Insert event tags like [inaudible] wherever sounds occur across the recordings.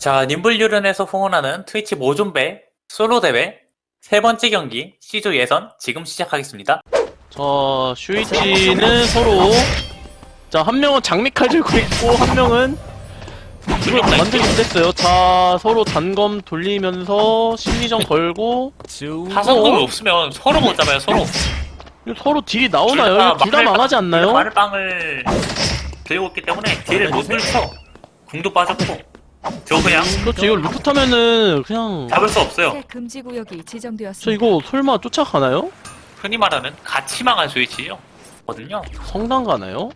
자, 님블유른에서 후원하는 트위치 모존배 솔로 대회 세 번째 경기 C조 예선 지금 시작하겠습니다. 자, 슈이치는 서로 자, 한 명은 장미칼 들고 있고 한 명은 이걸 만들지 못했어요. 자, 서로 단검 돌리면서 심리전 걸고 파성금이 없으면 서로 못 잡아요, 서로. 서로 딜이 나오나요? 둘 다 망하지 않나요? 마늘빵을 들고 있기 때문에 딜을 못 밀쳐. 궁도 빠졌고. 저 그냥 그렇죠. 이거 루프 타면은 그냥 잡을 수 없어요. 새 금지 구역이 지정되었습니다. 저 이거 설마 쫓아가나요? 흔히 말하는 같이 망한 스위치요. 거든요. 성당 가나요?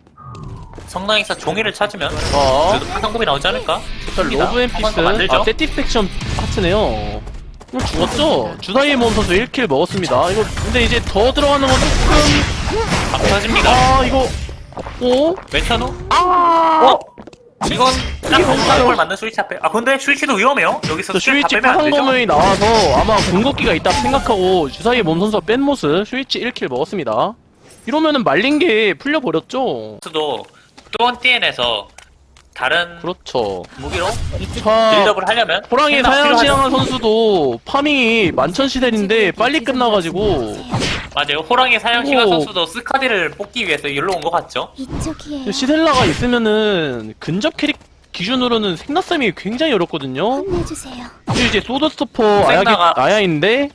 성당에서 종이를 찾으면 자, 그래도 파성금이 나오지 않을까? 자 로브 앤 한번 피스 더 만들죠. 아, 세티스팩션 파트네요. 이거 죽었죠? 주사위 몸 선수 1킬 먹었습니다. 이거 근데 이제 더 들어가는 건 조금 박 터집니다. 아 이거 오? 왼편우? 아! 어? 이건 딱 공간을 만든 스위치 앞에. 아 근데 스위치도 위험해요. 여기서 저 스위치 다 슈이치 빼면 안 되죠. 파상검이 나와서 아마 궁극기가 있다 생각하고 주사위의 몸 선수가 뺀 모습 슈이치 1킬 먹었습니다. 이러면은 말린 게 풀려버렸죠. 수도 또한 TN에서 다른 그렇죠. 무기로 자, 빌드업을 하려면 호랑이 생각 필요하죠. 사양시향한 선수도 파밍이 만천시대인데 빨리 끝나가지고 맞아요. 호랑이 사양 시간 오. 선수도 스카디를 뽑기 위해서 일로 온 것 같죠. 이쪽이에요. 시셀라가 있으면은 근접 캐릭 기준으로는 생나쌈이 굉장히 어렵거든요. 혼내주세요. 이제 소더스토퍼 아야기, 생나가- 아야인데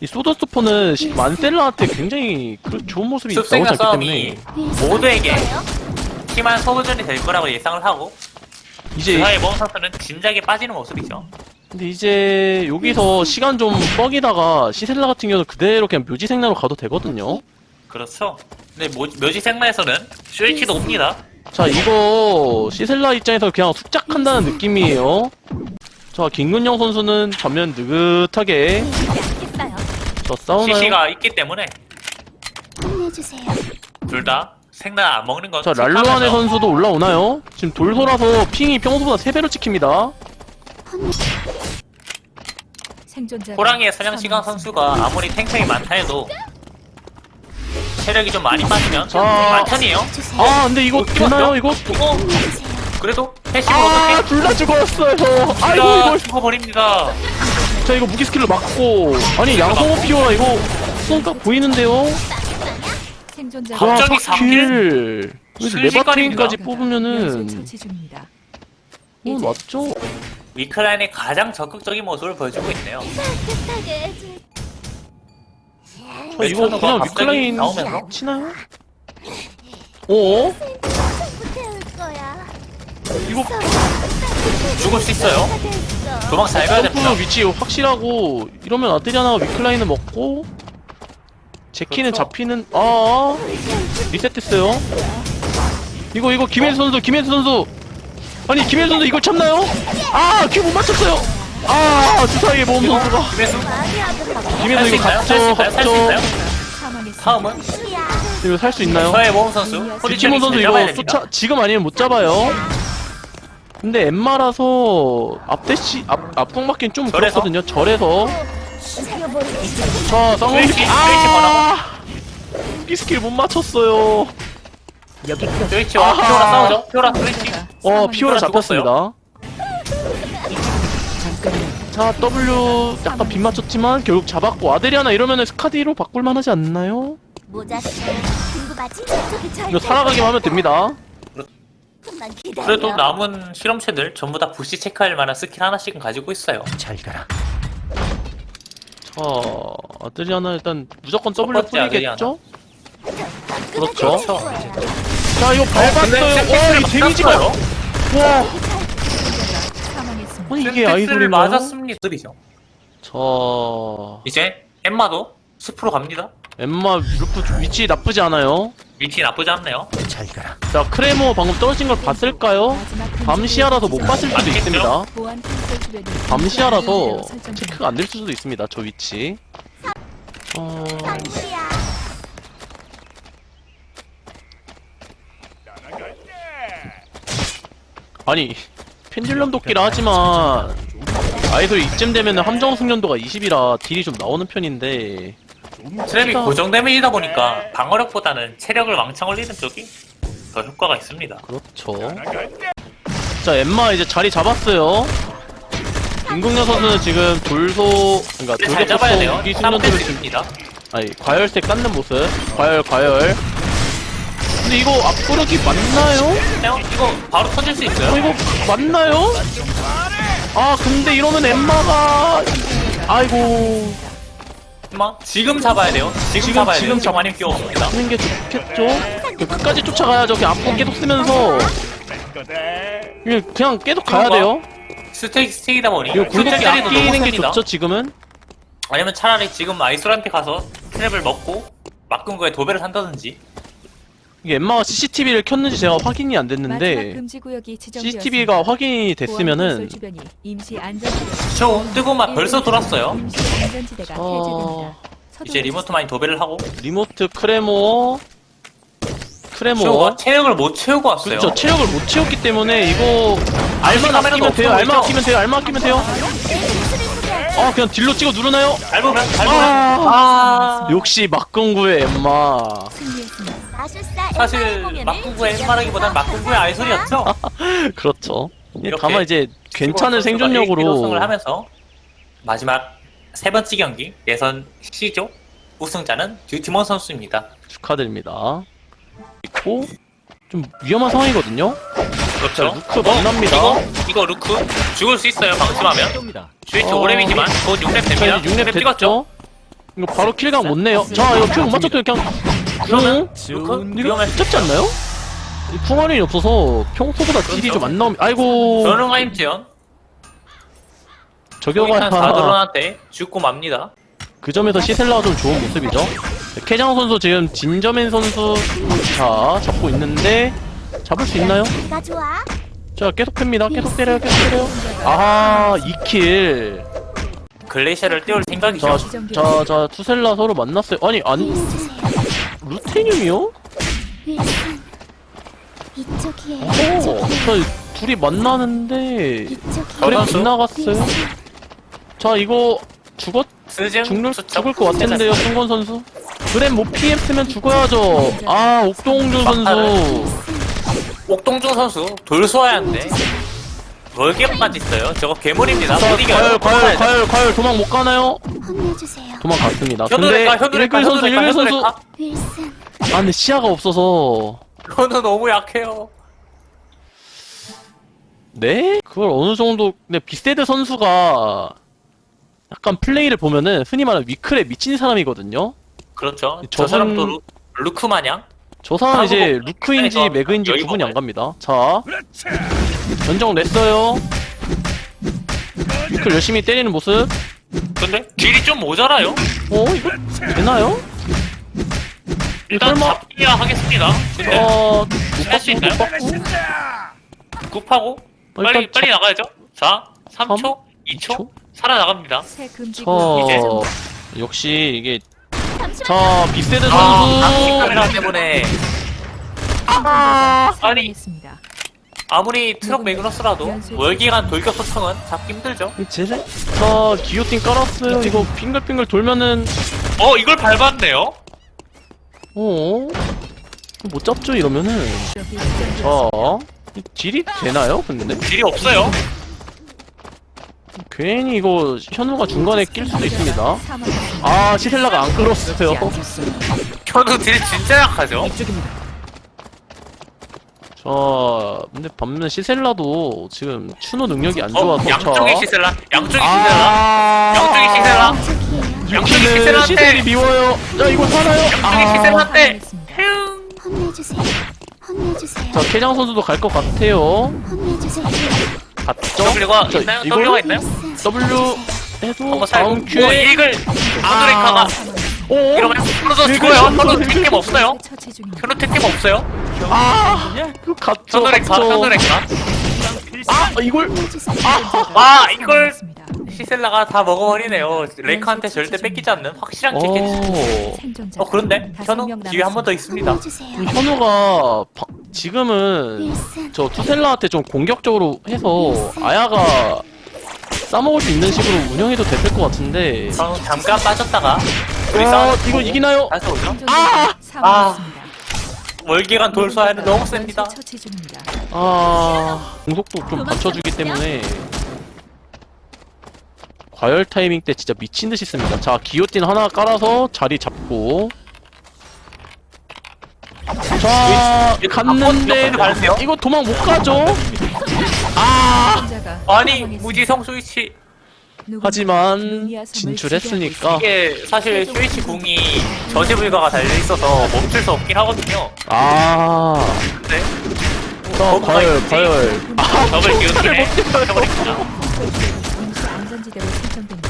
이 소더스토퍼는 시- 만셀라한테 굉장히 그 좋은 모습이 나오지 않기 싸움이 때문에 모두에게 심한 소부전이 될 거라고 예상을 하고 이제 그사이 모험 선수는 진작에 빠지는 모습이죠. 근데 이제 여기서 시간 좀 뻑이다가 시셀라 같은 경우는 그대로 그냥 묘지 생나로 가도 되거든요. 그렇죠. 근데 모, 묘지 생마에서는 슈이치도 옵니다. 자 이거 시셀라 입장에서 그냥 숙작한다는 느낌이에요. 자 김근영 선수는 전면 느긋하게. 자 싸우나요? CC가 있기 때문에 혼내주세요. 둘 다 생나 안 먹는 건자 체크하면서 선수도 올라오나요? 지금 돌소라서 핑이 평소보다 3배로 찍힙니다. 생존자 호랑이의 사냥 시간 선수가 아무리 탱탱이 많다 해도 체력이 좀 많이 빠지면 자. 만천이에요. 주세요. 아 근데 이거 되나요 이거? 이거. 그래도 패시브로 아 어떻게 둘 다 죽었어요. 아이고 둘다 이거 죽어버립니다. 자 이거 무기 스킬로 막고 아니 양성호 피오라 이거 손깍 보이는데요? 생존자 갑자기 와, 삼킬? 4킬. 그래서 순식간입니다. 레바트인까지 뽑으면은 처치 중입니다. 어 맞죠? 위클라인의 가장 적극적인 모습을 보여주고 있네요. 자 이거 그냥 갑자기 위클라인 나오면서? 치나요? 어? 태울 거야. 이거 죽을 수 있어요. 도망 잘 가야 됩니다. 점프 위치 확실하고 이러면 아드리아나가 위클라인을 먹고 제키는 그렇죠. 잡히는 아 리셋했어요 이거 이거 김혜수 선수 김혜수 선수 아니 김혜수 선수 이걸 참나요? 아 큐 못 맞췄어요 아 주사위의 모험 선수가 김혜수. 김혜수 이거 있나요? 있나요? 수 있나요? 사망했습니다. 다음은 이거 살 수 있나요? 서해 모험 선수 뒷지몬 선수 이거 쫓아 지금 아니면 못 잡아요 근데 엠마라서 앞대시 앞 앞공 맞긴 좀 절에서? 그렇거든요 절에서 쌍둥이 스위치, 아이 스킬 못 맞췄어요 스위치와 아하. 피오라 싸우죠. 피오라 스위치. 어 피오라 피오라 잡혔습니다 자 W 약간 빗 맞췄지만 결국 잡았고 아데리아나 이러면은 스카디로 바꿀만 하지 않나요? 모자 쓰 궁금하지? 저기 잘 이거 살아가기만 하면 됩니다 조금만 기다려. 그래도 남은 실험체들 전부 다 부시 체크할 만한 스킬 하나씩은 가지고 있어요. 자 아데리아나 일단 무조건 첫 W 번째 풀리겠죠? 그렇죠 그렇죠. 자 이거 밟았어요 와이 데미지가 와 사망했습니다. 아니 이게 를 아이돌인가요? 맞았습니다. 들이죠. 자 이제 엠마도 10% 갑니다. 엠마 루프 위치 나쁘지 않아요 위치 나쁘지 않네요. 자 크레모 방금 떨어진 걸 봤을까요? 밤시야라서 못 봤을 수도 맞겠죠? 있습니다 밤시야라서 설정됩니다. 체크가 안 될 수도 있습니다 저 위치 어... 당구야. 아니 펜듈럼 도끼라 하지만 아이돌 이쯤 되면 함정 숙련도가 20이라 딜이 좀 나오는 편인데 트랩이 고정 데미지다 보니까 방어력보다는 체력을 왕창 올리는 쪽이 더 효과가 있습니다. 그렇죠 자 엠마 이제 자리 잡았어요 임국녀 선수는 지금 돌소 그러니까 네, 잘 잡아야 돼요. 무기 사법 숙련도를 수 지금 있습니다. 아니 과열색 깎는 모습 과열 과열 근데 이거 앞구르기 맞나요? 형, 이거 바로 터질 수어 있어요. 이거 맞나요? 아 근데 이러면 엠마가 아이고 엠마 지금 잡아야 돼요. 지금, 지금, 잡아야 지금 돼요. 저 많이 끼워 없습니다. 하는 게 좋겠죠? 그 끝까지 쫓아가야죠 그냥 앞으로 계속 쓰면서 그냥, 그냥 계속 가야 돼요 스테이크 스테이다 보니 이거 굴곡기 숫자리도 너무 아끼는 게 셉니다. 좋죠 지금은 아니면 차라리 지금 아이솔한테 가서 트랩을 먹고 막은 거에 도배를 한다든지 이게 엠마가 CCTV를 켰는지 제가 확인이 안 마지막 됐는데 금지 구역이 지정되었습니다. CCTV가 확인이 됐으면은 주변이 임시 안전지대 저 뜨고 막 벌써 돌았어요. 임시 안전지대가 어... 해제됩니다. 이제 리모트 많이 도배를 하고 리모트 크레모 크레모 쇼가 체력을 못 채우고 왔어요. 그렇죠 체력을 못 채웠기 때문에 이거 알만 카메라도 아끼면 돼요 없어 알만 보이죠? 아끼면 돼요 알만 아끼면 돼요 아 그냥 딜로 찍어 누르나요? 밟으면 밟으면 아, 아 역시 막공구의 엠마 사실 즐겨보도록 엠마라기보단 막군구의 아이솔이었죠. [laughs] 그렇죠 예, 이렇게 다만 이제 괜찮은 생존력으로 하면서 마지막 세 번째 경기 예선 C조 우승자는 듀티먼 선수입니다. 축하드립니다 있고 좀 위험한 상황이거든요 그렇죠. 루크 만납니다. 이거 이거 루크 죽을 수 있어요 방심하면. 스위치 어. 5렙이지만 곧 6렙 자 됩니다. 이제 6렙 찍었죠. 이거 바로 킬각 못 내요 자 이거 큐못 맞췄더니 그냥 그러면 응? 루크 이거 잡지 않나요? 이 풍화륜이 없어서 평소보다 딜이 좀 안 나오면 아이고 지연 저격을 포인트 사드론한테 죽고 맙니다. 그 점에서 시셀라가 좀 좋은 모습이죠 캐장 선수 지금 진저맨 선수 자 잡고 있는데 잡을 수 있나요? 내가 좋아 자 계속 팹니다. 계속 때려요 계속 때려요. 아하 2킬. 글레이셔를 띄울 생각이죠. 자자자 투셀라 서로 만났어요. 아니 안 루테늄이요? 이쪽이에요 어, 자 둘이 만나는데 이쪽이에요 선수? 빗나갔어요? 자 이거 죽었 스증 죽을 수첩. 죽을 것 같은데요 승건 선수? 그래 뭐 PM쓰면 죽어야죠. 아 옥동준 선수 옥동중 선수 돌 쏘아야 하는데 멀게만 있어요. 저거 괴물입니다. 자, 못 이겨요. 과열 과열 과열 과열 도망 못 가나요? 혼내주세요 도망 갔습니다 근데 현우레카 현우레카 일글 선수 일글 선수 현우레카 윌슨 아 근데 시야가 없어서 현우 너무 약해요. 네? 그걸 어느 정도 근데 비세드 선수가 약간 플레이를 보면은 흔히 말하는 위클에 미친 사람이거든요 그렇죠. 저분- 저 사람도 루, 루크 마냥 저 사람은 이제 루크인지 매그인지 구분이 안. 갑니다 자 전정 냈어요 위클 열심히 때리는 모습 근데 딜이 좀 모자라요. 어 이거 되나요? 일단 설마- 잡기야 하겠습니다. 근데 어... 할 수 있나요? 굽하고 어, 빨리 일단 빨리 나가야죠. 자, 3초, 삼, 2초 살아 나갑니다. 새 금지 구역 저... 지정. 역시 이게 자 비세드 아, 감시 선수 카메라 때문에 아, 아니. 사망했습니다. 아무리 트럭 매그너스라도 월기간 돌격 소총은 잡기 힘들죠. 제세 자 기요틴 깔았어요 이거 빙글빙글 돌면은 어, 이걸 밟았네요. 어? 못 잡죠 이러면은. 자 이 딜이 되나요 근데? 딜이 없어요. 괜히 이거 현우가 중간에 낄 수도 있습니다. 아 시셀라가 안 끌었어요 현우 딜 진짜 약하죠. 자 근데 반면 시셀라도 지금 추노 능력이 안 어, 좋아서 양쪽이 자. 시셀라, 양쪽이 시셀라, 아 양쪽이 시셀라, 양쪽이 시셀 시셀라한테, 시셀이 미워요 자 이거 사나요? 양쪽이 아. 시셀라한테. 사망했습니다. 흉. 혼내주세요 혼내주세요 자 캐장 선수도 갈 것 같아요 혼내주세요 갔죠? W가 자, 있나요? 이걸 W가 있나요? W 해도 한번 살고. 다음 오, 큐에 이글. 현우레카가 오 이러면 이글 죽어요. 이글 택팀 없어요. 처치 중입니다. 택팀 없어요. 아 이거 갔죠 현우레카, 갔죠 현우레카. 아 이걸 혼내주세요 아, 이걸 사망했습니다. 시셀라가 다 먹어버리네요. 레이카한테 절대 뺏기지 않는 확실한 킬캐치. 오 생존자 어 그런데 다섯 현우 명 기회 한 번 더 있습니다. 현우가 바- 지금은 윌슨 저 투셀라한테 좀 공격적으로 해서 아야가 싸먹을 수 있는 식으로 운영해도 될것 같은데 저는 잠깐 빠졌다가 우리 아 싸움 이거 이기나요? 다시 오죠. 생존자 사망했습니다. 월기간 돌수하는 너무 셉니다. 처치 중입니다. 아 공속도 좀 받쳐주기 때문에 과열 타이밍 때 진짜 미친 듯이 씁니다. 자, 기요틴 하나 깔아서 자리 잡고. 자, 갔는데? 이거 도망 못 가죠? 아, 아니. 무지성 스위치 하지만 진출했으니까. 이게 사실 스위치 궁이 저지 불가가 달려 있어서 멈출 수 없긴 하거든요. 아, 근데 자, 과열, 과열. 지배하고 있습니다. 더블 기운이네. 임시 안전 지대로 설정됩니다.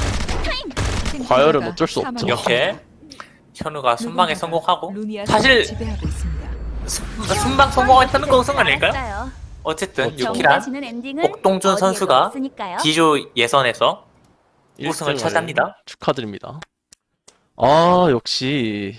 생존자가 과열은 어쩔 수 없죠. 사망했습니다. 이렇게 현우가 순방에 누군가가 성공하고 루미아 사실-. 순- 순방 성공한 현우가 우승 아닐까요? 어쨌든 정해지는 엔딩은 옥동준 어디에도 선수가 없으니까요. D조 예선에서 우승을 차지합니다. 축하드립니다. 아, 역시